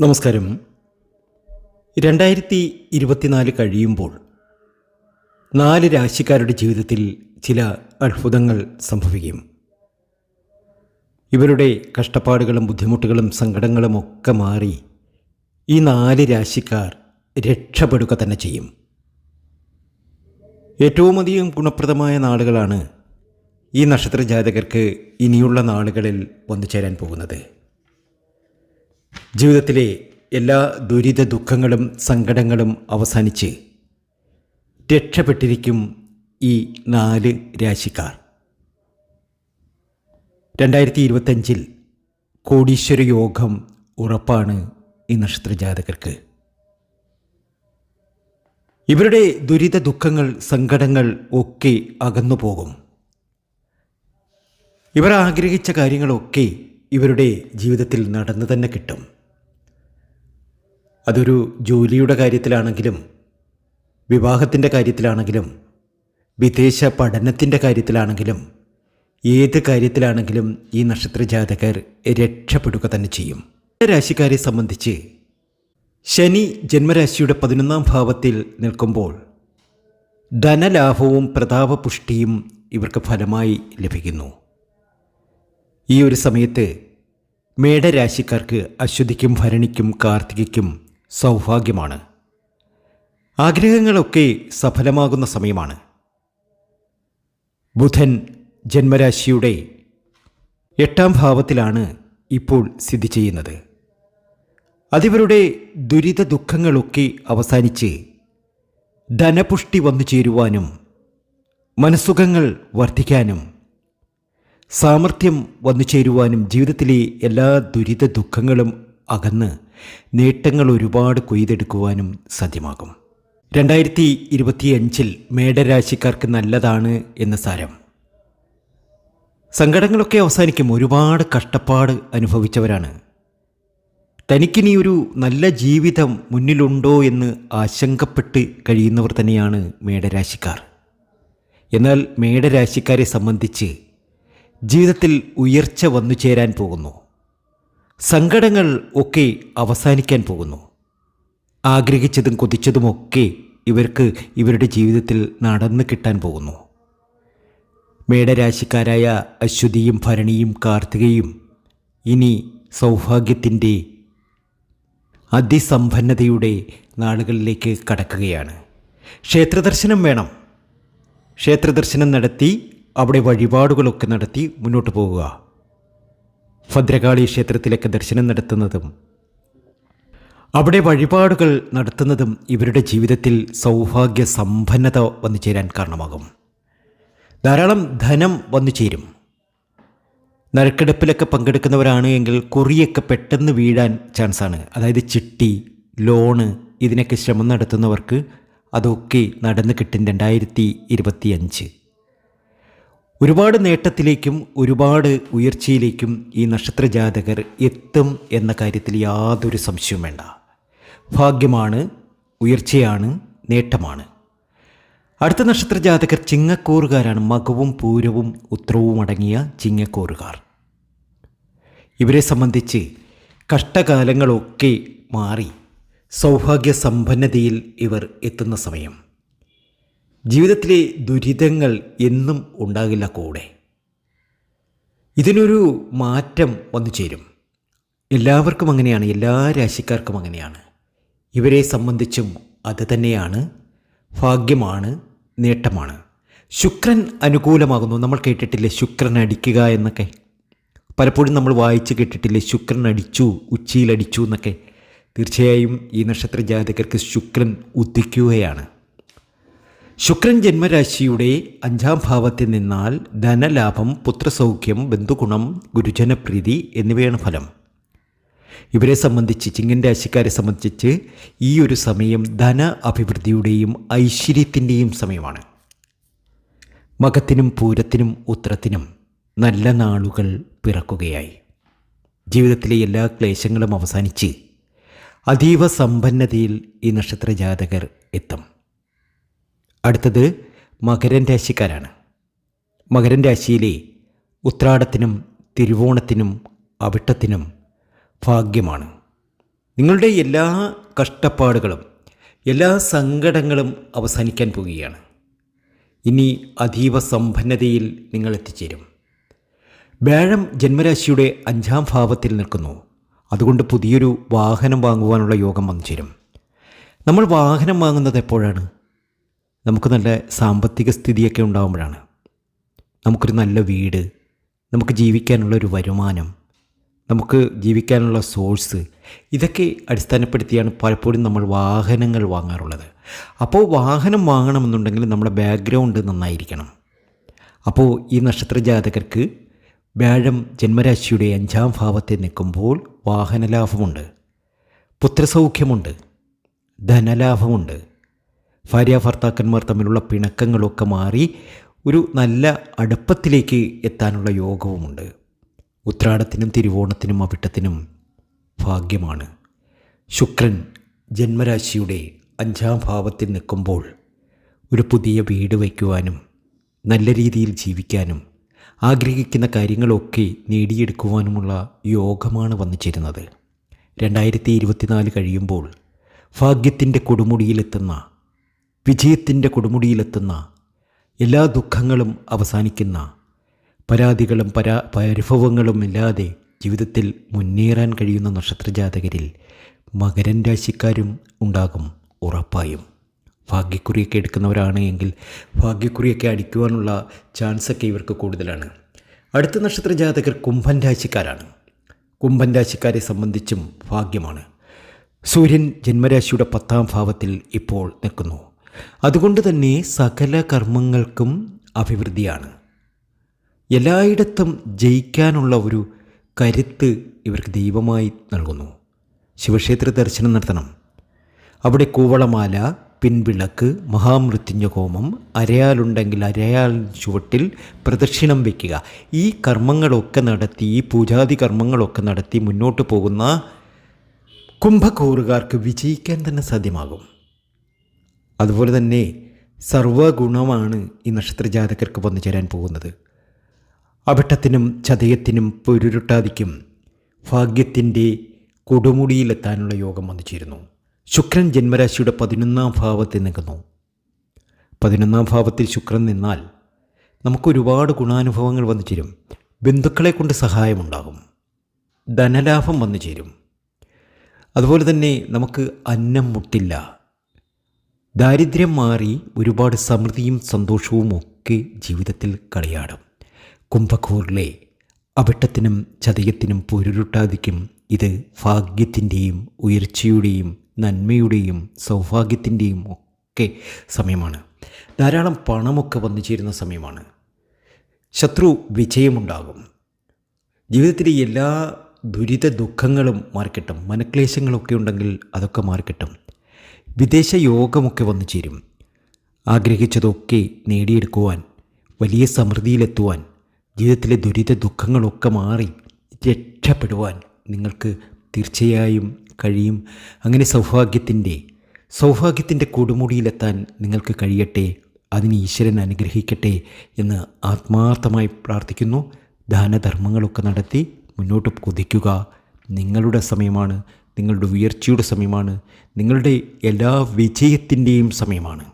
നമസ്കാരം. രണ്ടായിരത്തി ഇരുപത്തിനാല് കഴിയുമ്പോൾ നാല് രാശിക്കാരുടെ ജീവിതത്തിൽ ചില അത്ഭുതങ്ങൾ സംഭവിക്കും. ഇവരുടെ കഷ്ടപ്പാടുകളും ബുദ്ധിമുട്ടുകളും സങ്കടങ്ങളും ഒക്കെ മാറി ഈ നാല് രാശിക്കാർ രക്ഷപ്പെടുക തന്നെ ചെയ്യും. ഏറ്റവും അധികം ഗുണപ്രദമായ നാളുകളാണ് ഈ നക്ഷത്ര ജാതകർക്ക് ഇനിയുള്ള നാളുകളിൽ വന്നു ചേരാൻ പോകുന്നത്. ജീവിതത്തിലെ എല്ലാ ദുരിത ദുഃഖങ്ങളും സങ്കടങ്ങളും അവസാനിച്ച് രക്ഷപ്പെട്ടിരിക്കും ഈ നാല് രാശിക്കാർ. രണ്ടായിരത്തി ഇരുപത്തഞ്ചിൽ കോടീശ്വര യോഗം ഉറപ്പാണ് ഈ നക്ഷത്രജാതകർക്ക് ഇവരുടെ ദുരിത ദുഃഖങ്ങൾ സങ്കടങ്ങൾ ഒക്കെ അകന്നു പോകും ഇവർ ആഗ്രഹിച്ച കാര്യങ്ങളൊക്കെ ഇവരുടെ ജീവിതത്തിൽ നടന്നു തന്നെ കിട്ടും. അതൊരു ജോലിയുടെ കാര്യത്തിലാണെങ്കിലും വിവാഹത്തിന്റെ കാര്യത്തിലാണെങ്കിലും വിദേശ പഠനത്തിന്റെ കാര്യത്തിലാണെങ്കിലും ഏത് കാര്യത്തിലാണെങ്കിലും ഈ നക്ഷത്ര ജാതകർ രക്ഷപ്പെടുക തന്നെ ചെയ്യും. രാശിക്കാരെ സംബന്ധിച്ച് ശനി ജന്മരാശിയുടെ പതിനൊന്നാം ഭാവത്തിൽ നിൽക്കുമ്പോൾ ധനലാഭവും പ്രതാപപുഷ്ടിയും ഇവർക്ക് ഫലമായി ലഭിക്കുന്നു. ഈ ഒരു സമയത്ത് മേടരാശിക്കാർക്ക് അശ്വതിക്കും ഭരണിക്കും കാർത്തികയ്ക്കും സൗഭാഗ്യമാണ്. ആഗ്രഹങ്ങളൊക്കെ സഫലമാകുന്ന സമയമാണ്. ബുധൻ ജന്മരാശിയുടെ എട്ടാം ഭാവത്തിലാണ് ഇപ്പോൾ സ്ഥിതി ചെയ്യുന്നത്. അതിവരുടെ ദുരിത ദുഃഖങ്ങളൊക്കെ അവസാനിച്ച് ധനപുഷ്ടി വന്നു ചേരുവാനും മനസ്സുഖങ്ങൾ വർദ്ധിക്കാനും സാമർഥ്യം വന്നു ചേരുവാനും ജീവിതത്തിലെ എല്ലാ ദുരിത ദുഃഖങ്ങളും അകന്ന് നേട്ടങ്ങൾ ഒരുപാട് കൊയ്തെടുക്കുവാനും സാധ്യമാകും. രണ്ടായിരത്തി ഇരുപത്തിയഞ്ചിൽ മേടരാശിക്കാർക്ക് നല്ലതാണ് എന്ന സാരം. സങ്കടങ്ങളൊക്കെ അവസാനിക്കും. ഒരുപാട് കഷ്ടപ്പാട് അനുഭവിച്ചവരാണ്. തനിക്കിനി ഒരു നല്ല ജീവിതം മുന്നിലുണ്ടോ എന്ന് ആശങ്കപ്പെട്ട് കഴിയുന്നവർ തന്നെയാണ് മേടരാശിക്കാർ. എന്നാൽ മേടരാശിക്കാരെ സംബന്ധിച്ച് ജീവിതത്തിൽ ഉയർച്ച വന്നു ചേരാൻ പോകുന്നു. സങ്കടങ്ങൾ ഒക്കെ അവസാനിക്കാൻ പോകുന്നു. ആഗ്രഹിച്ചതും കൊതിച്ചതുമൊക്കെ ഇവർക്ക് ഇവരുടെ ജീവിതത്തിൽ നടന്നു കിട്ടാൻ പോകുന്നു. മേടരാശിക്കാരായ അശ്വതിയും ഭരണിയും കാർത്തികയും ഇനി സൗഭാഗ്യത്തിന്റെ അതിസമ്പന്നതയുടെ നാളുകളിലേക്ക് കടക്കുകയാണ്. ക്ഷേത്രദർശനം വേണം. ക്ഷേത്രദർശനം നടത്തി അവിടെ വഴിപാടുകളൊക്കെ നടത്തി മുന്നോട്ട് പോവുക. ഭദ്രകാളി ക്ഷേത്രത്തിലേക്ക് ദർശനം നടത്തുന്നതും അവിടെ വഴിപാടുകൾ നടത്തുന്നതും ഇവരുടെ ജീവിതത്തിൽ സൗഭാഗ്യ സമ്പന്നത വന്നു ചേരാൻ കാരണമാകും. ധാരാളം ധനം വന്നു ചേരും. നറുക്കെടുപ്പിലൊക്കെ പങ്കെടുക്കുന്നവരാണ് എങ്കിൽ കുറിയൊക്കെ പെട്ടെന്ന് വീഴാൻ ചാൻസാണ്. അതായത് ചിട്ടി ലോണ് ഇതിനൊക്കെ ശ്രമം നടത്തുന്നവർക്ക് അതൊക്കെ നടന്നു കിട്ടും രണ്ടായിരത്തി ഇരുപത്തി അഞ്ച് ഒരുപാട് നേട്ടത്തിലേക്കും ഒരുപാട് ഉയർച്ചയിലേക്കും ഈ നക്ഷത്ര ജാതകർ എത്തും എന്ന കാര്യത്തിൽ യാതൊരു സംശയവും വേണ്ട. ഭാഗ്യമാണ് ഉയർച്ചയാണ് നേട്ടമാണ്. അടുത്ത നക്ഷത്ര ജാതകർ ചിങ്ങക്കൂറുകാരാണ്. മകവും പൂരവും ഉത്രവും അടങ്ങിയ ചിങ്ങക്കൂറുകാർ. ഇവരെ സംബന്ധിച്ച് കഷ്ടകാലങ്ങളൊക്കെ മാറി സൗഭാഗ്യ സമ്പന്നതയിൽ ഇവർ എത്തുന്ന സമയം. ജീവിതത്തിലെ ദുരിതങ്ങൾ എന്നും ഉണ്ടാകില്ല കൂടെ. ഇതിനൊരു മാറ്റം വന്നു ചേരും. എല്ലാവർക്കും അങ്ങനെയാണ് എല്ലാ രാശിക്കാർക്കും അങ്ങനെയാണ്. ഇവരെ സംബന്ധിച്ചും അത് തന്നെയാണ് ഭാഗ്യമാണ് നേട്ടമാണ്. ശുക്രൻ അനുകൂലമാകുന്നു. നമ്മൾ കേട്ടിട്ടില്ലേ ശുക്രൻ അടിക്കുക എന്നൊക്കെ? പലപ്പോഴും നമ്മൾ വായിച്ച് കേട്ടിട്ടില്ലേ ശുക്രൻ അടിച്ചു ഉച്ചയിലടിച്ചു എന്നൊക്കെ? തീർച്ചയായും ഈ നക്ഷത്ര ജാതകർക്ക് ശുക്രൻ ഉദിക്കുകയാണ്. ശുക്രൻ ജന്മരാശിയുടെ അഞ്ചാം ഭാവത്തിൽ നിന്നാൽ ധനലാഭം പുത്രസൗഖ്യം ബന്ധുഗുണം ഗുരുജനപ്രീതി എന്നിവയാണ് ഫലം. ഇവരെ സംബന്ധിച്ച് ചിങ്ങൻ രാശിക്കാരെ സംബന്ധിച്ച് ഈ ഒരു സമയം ധന അഭിവൃദ്ധിയുടെയും ഐശ്വര്യത്തിന്റെയും സമയമാണ്. മകത്തിനും പൂരത്തിനും ഉത്രത്തിനും നല്ല നാളുകൾ പിറക്കുകയായി. ജീവിതത്തിലെ എല്ലാ ക്ലേശങ്ങളും അവസാനിച്ച് അതീവ സമ്പന്നതയിൽ ഈ നക്ഷത്ര ജാതകർ എത്തും. അടുത്തത് മകരൻ രാശിക്കാരാണ്. മകരൻ രാശിയിലെ ഉത്രാടത്തിനും തിരുവോണത്തിനും അവിട്ടത്തിനും ഭാഗ്യമാണ്. നിങ്ങളുടെ എല്ലാ കഷ്ടപ്പാടുകളും എല്ലാ സങ്കടങ്ങളും അവസാനിക്കാൻ പോവുകയാണ്. ഇനി അതീവ സമ്പന്നതയിൽ നിങ്ങൾ എത്തിച്ചേരും. വ്യാഴം ജന്മരാശിയുടെ അഞ്ചാം ഭാവത്തിൽ നിൽക്കുന്നു. അതുകൊണ്ട് പുതിയൊരു വാഹനം വാങ്ങുവാനുള്ള യോഗം വന്നു ചേരും നമ്മൾ വാഹനം വാങ്ങുന്നത് എപ്പോഴാണ്? നമുക്ക് നല്ല സാമ്പത്തിക സ്ഥിതിയൊക്കെ ഉണ്ടാകുമ്പോഴാണ് നമുക്കൊരു നല്ല വീട് നമുക്ക് ജീവിക്കാനുള്ള ഒരു വരുമാനം നമുക്ക് ജീവിക്കാനുള്ള സോഴ്സ് ഇതൊക്കെ അടിസ്ഥാനപ്പെടുത്തിയാണ് പലപ്പോഴും നമ്മൾ വാഹനങ്ങൾ വാങ്ങാറുള്ളത്. അപ്പോൾ വാഹനം വാങ്ങണമെന്നുണ്ടെങ്കിൽ നമ്മുടെ ബാക്ക്ഗ്രൗണ്ട് നന്നായിരിക്കണം. അപ്പോൾ ഈ നക്ഷത്ര ജാതകർക്ക് വ്യാഴം ജന്മരാശിയുടെ അഞ്ചാം ഭാവത്തെ നിൽക്കുമ്പോൾ വാഹനലാഭമുണ്ട് പുത്രസൗഖ്യമുണ്ട് ധനലാഭമുണ്ട് ഭാര്യ ഭർത്താക്കന്മാർ തമ്മിലുള്ള പിണക്കങ്ങളൊക്കെ മാറി ഒരു നല്ല അടുപ്പത്തിലേക്ക് എത്താനുള്ള യോഗവുമുണ്ട്. ഉത്രാടത്തിനും തിരുവോണത്തിനും അവിട്ടത്തിനും ഭാഗ്യമാണ്. ശുക്രൻ ജന്മരാശിയുടെ അഞ്ചാം ഭാവത്തിൽ നിൽക്കുമ്പോൾ ഒരു പുതിയ വീട് വയ്ക്കുവാനും നല്ല രീതിയിൽ ജീവിക്കാനും ആഗ്രഹിക്കുന്ന കാര്യങ്ങളൊക്കെ നേടിയെടുക്കുവാനുമുള്ള യോഗമാണ് വന്നു ചേരുന്നത്. രണ്ടായിരത്തി ഇരുപത്തിനാല് കഴിയുമ്പോൾ ഭാഗ്യത്തിന്റെ കൊടുമുടിയിലെത്തുന്ന വിജയത്തിന്റെ കൊടുമുടിയിലെത്തുന്ന എല്ലാ ദുഃഖങ്ങളും അവസാനിക്കുന്ന പരാതികളും പരാ പരിഭവങ്ങളും ഇല്ലാതെ ജീവിതത്തിൽ മുന്നേറാൻ കഴിയുന്ന നക്ഷത്രജാതകരിൽ മകരൻ രാശിക്കാരും ഉണ്ടാകും ഉറപ്പായും. ഭാഗ്യക്കുറിയൊക്കെ എടുക്കുന്നവരാണ് എങ്കിൽ ഭാഗ്യക്കുറിയൊക്കെ അടിക്കുവാനുള്ള ചാൻസൊക്കെ ഇവർക്ക് കൂടുതലാണ്. അടുത്ത നക്ഷത്ര ജാതകർ കുംഭൻ രാശിക്കാരാണ്. കുംഭൻ രാശിക്കാരെ സംബന്ധിച്ചും ഭാഗ്യമാണ്. സൂര്യൻ ജന്മരാശിയുടെ പത്താം ഭാവത്തിൽ ഇപ്പോൾ നിൽക്കുന്നു. അതുകൊണ്ട് തന്നെ സകല കർമ്മങ്ങൾക്കും അഭിവൃദ്ധിയാണ്. എല്ലായിടത്തും ജയിക്കാനുള്ള ഒരു കരുത്ത് ഇവർക്ക് ദൈവമായി നൽകുന്നു. ശിവക്ഷേത്ര ദർശനം നടത്തണം. അവിടെ കൂവളമാല പിൻവിളക്ക് മഹാമൃത്യുഞ്ജ ഹോമം അരയാലുണ്ടെങ്കിൽ അരയാൽ ചുവട്ടിൽ പ്രദക്ഷിണം വയ്ക്കുക ഈ കർമ്മങ്ങളൊക്കെ നടത്തി ഈ പൂജാതി കർമ്മങ്ങളൊക്കെ നടത്തി മുന്നോട്ട് പോകുന്ന കുംഭക്കൂറുകാർക്ക് വിജയിക്കാൻ തന്നെ സാധ്യമാകും. അതുപോലെ തന്നെ സർവഗുണമാണ് ഈ നക്ഷത്രജാതകർക്ക് വന്നു ചേരാൻ പോകുന്നത്. അവിട്ടത്തിനും ചതയത്തിനും പൊരുരുട്ടാതിക്കും ഭാഗ്യത്തിന്റെ കൊടുമുടിയിലെത്താനുള്ള യോഗം വന്നു ചേരുന്നു. ശുക്രൻ ജന്മരാശിയുടെ പതിനൊന്നാം ഭാവത്തിൽ നിൽക്കുന്നു. പതിനൊന്നാം ഭാവത്തിൽ ശുക്രൻ നിന്നാൽ നമുക്കൊരുപാട് ഗുണാനുഭവങ്ങൾ വന്നു ചേരും. ബന്ധുക്കളെ കൊണ്ട് സഹായമുണ്ടാകും ധനലാഭം വന്നു ചേരും. അതുപോലെ തന്നെ നമുക്ക് അന്നം മുട്ടില്ല. ദാരിദ്ര്യം മാറി ഒരുപാട് സമൃദ്ധിയും സന്തോഷവും ഒക്കെ ജീവിതത്തിൽ കളിയാടും. കുംഭക്കൂറിലെ അവിട്ടത്തിനും ചതയത്തിനും പൊരുരുട്ടാതിക്കും ഇത് ഭാഗ്യത്തിന്റെയും ഉയർച്ചയുടെയും നന്മയുടെയും സൗഭാഗ്യത്തിന്റെയും ഒക്കെ സമയമാണ്. ധാരാളം പണമൊക്കെ വന്നു ചേരുന്ന സമയമാണ്. ശത്രു വിജയമുണ്ടാകും. ജീവിതത്തിലെ എല്ലാ ദുരിത ദുഃഖങ്ങളും മാറിക്കിട്ടും. മനക്ലേശങ്ങളൊക്കെ ഉണ്ടെങ്കിൽ അതൊക്കെ മാറിക്കിട്ടും. വിദേശ യോഗമൊക്കെ വന്നു ചേരും. ആഗ്രഹിച്ചതൊക്കെ നേടിയെടുക്കുവാൻ വലിയ സമൃദ്ധിയിലെത്തുവാൻ ജീവിതത്തിലെ ദുരിത ദുഃഖങ്ങളൊക്കെ മാറി രക്ഷപ്പെടുവാൻ നിങ്ങൾക്ക് തീർച്ചയായും കഴിയും. അങ്ങനെ സൗഭാഗ്യത്തിന്റെ സൗഭാഗ്യത്തിന്റെ കൊടുമുടിയിലെത്താൻ നിങ്ങൾക്ക് കഴിയട്ടെ. അതിന് ഈശ്വരൻ അനുഗ്രഹിക്കട്ടെ എന്ന് ആത്മാർത്ഥമായി പ്രാർത്ഥിക്കുന്നു. ദാനധർമ്മങ്ങളൊക്കെ നടത്തി മുന്നോട്ട് കുതിക്കുക നിങ്ങളുടെ സമയമാണ്. നിങ്ങളുടെ ഉയർച്ചയുടെ സമയമാണ്. നിങ്ങളുടെ എല്ലാ വിജയത്തിന്റെയും സമയമാണ്.